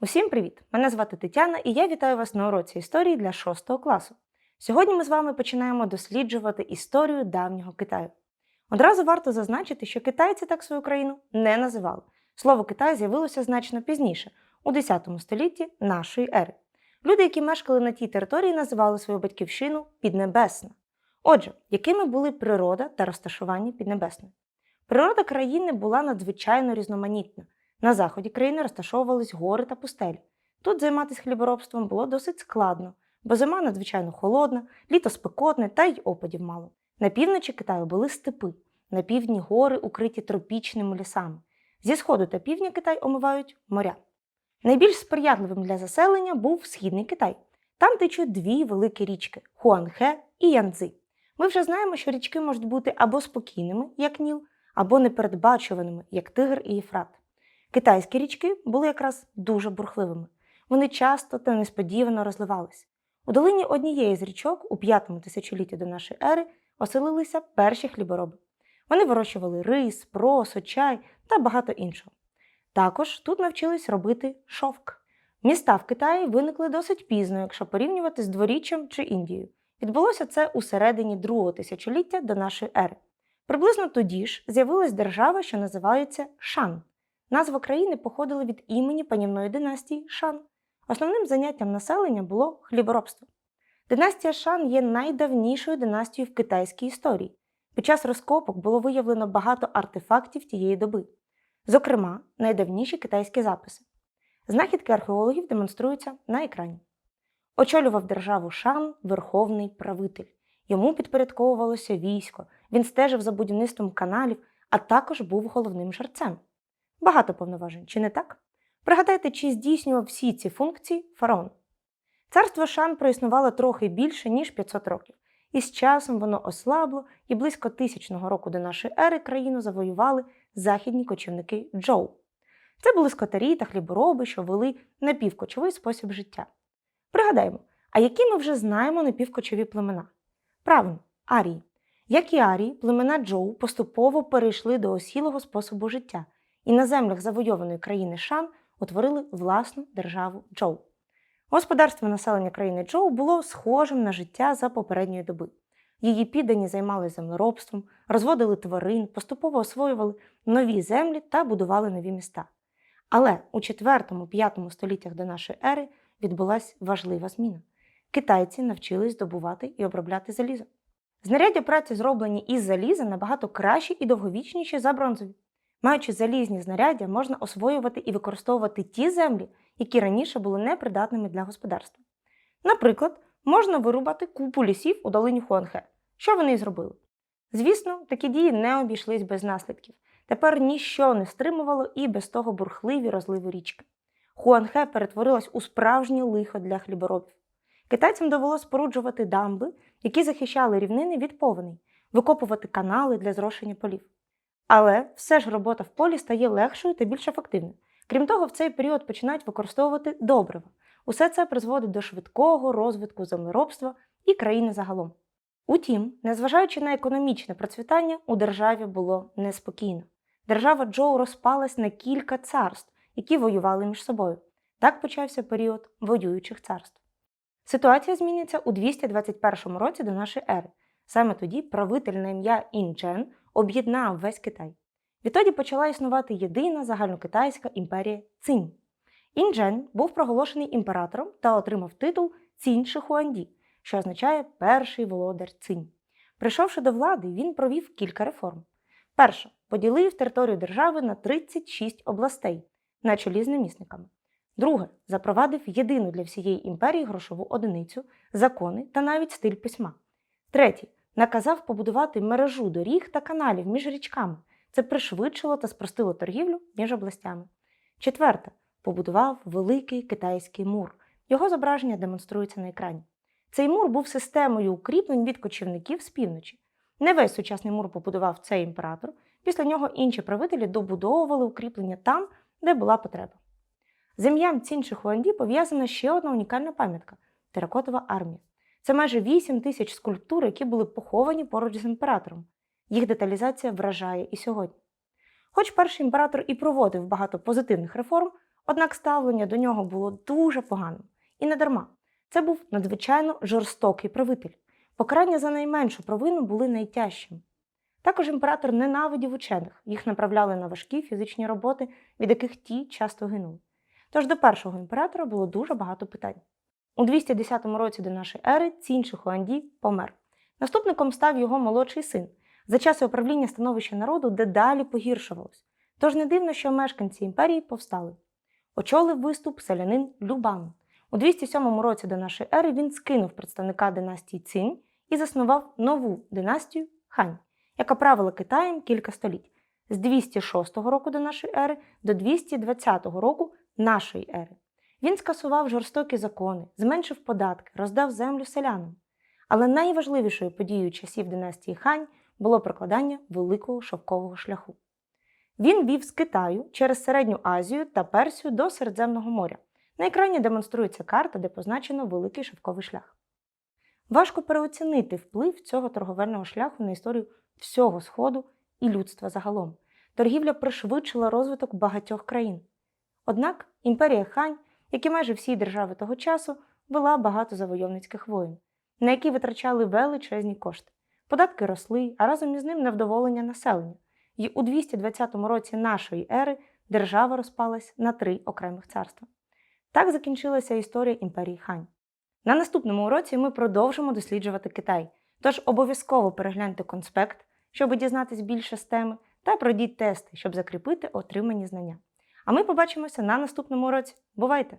Усім привіт! Мене звати Тетяна і я вітаю вас на уроці історії для 6 класу. Сьогодні ми з вами починаємо досліджувати історію давнього Китаю. Одразу варто зазначити, що китайці так свою країну не називали. Слово Китай з'явилося значно пізніше, у 10 столітті нашої ери. Люди, які мешкали на тій території, називали свою батьківщину Піднебесна. Отже, якими були природа та розташування Піднебесної? Природа країни була надзвичайно різноманітна. На заході країни розташовувались гори та пустелі. Тут займатися хліборобством було досить складно, бо зима надзвичайно холодна, літо спекотне та й опадів мало. На півночі Китаю були степи, на півдні гори, укриті тропічними лісами. Зі сходу та півдня Китай омивають моря. Найбільш сприятливим для заселення був східний Китай. Там течуть дві великі річки Хуанхе і Янцзи. Ми вже знаємо, що річки можуть бути або спокійними, як Ніл, або непередбачуваними, як Тигр і Єфрат. Китайські річки були якраз дуже бурхливими. Вони часто та несподівано розливалися. У долині однієї з річок у п'ятому тисячолітті до нашої ери оселилися перші хлібороби. Вони вирощували рис, просо, чай та багато іншого. Також тут навчились робити шовк. Міста в Китаї виникли досить пізно, якщо порівнювати з дворіччям чи Індією. Відбулося це у середині другого тисячоліття до нашої ери. Приблизно тоді ж з'явилась держава, що називається Шан. Назва країни походила від імені панівної династії Шан. Основним заняттям населення було хліборобство. Династія Шан є найдавнішою династією в китайській історії. Під час розкопок було виявлено багато артефактів тієї доби, зокрема, найдавніші китайські записи. Знахідки археологів демонструються на екрані. Очолював державу Шан верховний правитель. Йому підпорядковувалося військо, він стежив за будівництвом каналів, а також був головним жерцем. Багато повноважень, чи не так? Пригадайте, чи здійснював всі ці функції фараон. Царство Шан проіснувало трохи більше, ніж 500 років, і з часом воно ослабло, і близько тисячного року до нашої ери країну завоювали західні кочівники Джоу. Це були скотарі та хлібороби, що вели напівкочовий спосіб життя. Пригадаємо, а які ми вже знаємо напівкочові племена? Правильно, арії. Як і арії, племена Джоу поступово перейшли до осілого способу життя і на землях завойованої країни Шан утворили власну державу Джоу. Господарство населення країни Джоу було схожим на життя за попередньої доби. Її піддані займалися землеробством, розводили тварин, поступово освоювали нові землі та будували нові міста. Але у 4-5 століттях до нашої ери відбулася важлива зміна. Китайці навчились здобувати і обробляти залізо. Знаряддя праці, зроблені із заліза, набагато кращі і довговічніші за бронзові. Маючи залізні знаряддя, можна освоювати і використовувати ті землі, які раніше були непридатними для господарства. Наприклад, можна вирубати купу лісів у долині Хуанхе. Що вони і зробили? Звісно, такі дії не обійшлись без наслідків. Тепер ніщо не стримувало і без того бурхливі розливи річки. Хуанхе перетворилась у справжнє лихо для хліборобів. Китайцям довелося споруджувати дамби, які захищали рівнини від повеней, викопувати канали для зрошення полів. Але все ж робота в полі стає легшою та більш ефективною. Крім того, в цей період починають використовувати добрива. Усе це призводить до швидкого розвитку землеробства і країни загалом. Утім, незважаючи на економічне процвітання, у державі було неспокійно. Держава Джоу розпалась на кілька царств, які воювали між собою. Так почався період воюючих царств. Ситуація зміниться у 221 році до нашої ери. Саме тоді правитель на ім'я Інчен об'єднав весь Китай. Відтоді почала існувати єдина загальнокитайська імперія Цинь. Інджен був проголошений імператором та отримав титул Цінь Шихуанді, що означає перший володар Цинь. Прийшовши до влади, він провів кілька реформ. Перше, поділив територію держави на 36 областей, на чолі з намісниками. Друге, запровадив єдину для всієї імперії грошову одиницю, закони та навіть стиль письма. Третє, наказав побудувати мережу доріг та каналів між річками. Це пришвидшило та спростило торгівлю між областями. Четверте, побудував великий китайський мур. Його зображення демонструється на екрані. Цей мур був системою укріплень від кочівників з півночі. Не весь сучасний мур побудував цей імператор. Після нього інші правителі добудовували укріплення там, де була потреба. З ім'ям Цін Шихуанді пов'язана ще одна унікальна пам'ятка теракотова армія. Це майже 8 тисяч скульптур, які були поховані поруч з імператором. Їх деталізація вражає і сьогодні. Хоч перший імператор і проводив багато позитивних реформ, Однак ставлення до нього було дуже поганим. І не дарма. Це був надзвичайно жорстокий правитель. Покарання за найменшу провину були найтяжчими. Також імператор ненавидів учених, їх направляли на важкі фізичні роботи, від яких ті часто гинули. Тож до першого імператора було дуже багато питань. У 210 році до нашої ери Цінь Шихуанді помер. Наступником став його молодший син. За часи управління становище народу дедалі погіршувалось. Тож не дивно, що мешканці імперії повстали. Очолив виступ селянин Любан. У 207 році до нашої ери він скинув представника династії Цинь і заснував нову династію Хань, яка правила Китаєм кілька століть з 206 року до нашої ери до 220 року нашої ери. Він скасував жорстокі закони, зменшив податки, роздав землю селянам. Але найважливішою подією часів династії Хань було прокладання великого шовкового шляху. Він вів з Китаю через Середню Азію та Персію до Середземного моря. На екрані демонструється карта, де позначено великий шовковий шлях. Важко переоцінити вплив цього торговельного шляху на історію всього Сходу і людства загалом. Торгівля пришвидшила розвиток багатьох країн. Однак імперія Хань, як і майже всі держави того часу, вела багато завойовницьких воєн, на які витрачали величезні кошти. Податки росли, а разом із ним невдоволення населення. І у 220 році нашої ери держава розпалась на три окремих царства. Так закінчилася історія імперії Хань. На наступному уроці ми продовжимо досліджувати Китай, тож обов'язково перегляньте конспект, щоб дізнатись більше з теми, та пройдіть тести, щоб закріпити отримані знання. А ми побачимося на наступному році. Бувайте!